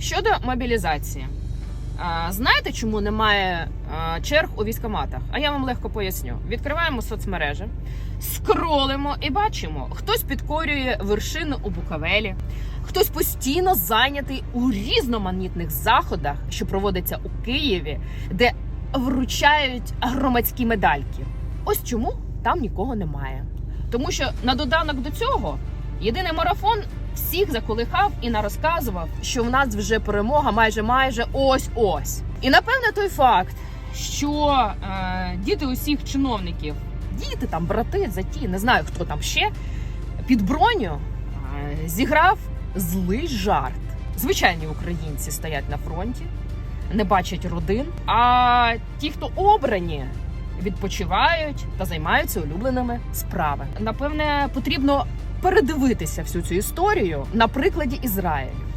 Щодо мобілізації, знаєте, чому немає черг у військоматах? А я вам легко поясню. Відкриваємо соцмережі, скролимо і бачимо, хтось підкорює вершини у Буковелі, хтось постійно зайнятий у різноманітних заходах, що проводяться у Києві, де вручають громадські медальки. Ось чому там нікого немає. Тому що на додаток до цього єдиний марафон всіх заколихав і нарозказував, що в нас вже перемога майже майже ось ось. І напевне той факт, що е, діти усіх чиновників, діти там, брати, заті, не знаю хто там ще, під броню е, зіграв злий жарт. Звичайні українці стоять на фронті, не бачать родин. А ті, хто обрані, відпочивають та займаються улюбленими справами. Напевне, потрібно передивитися всю цю історію на прикладі Ізраїлю.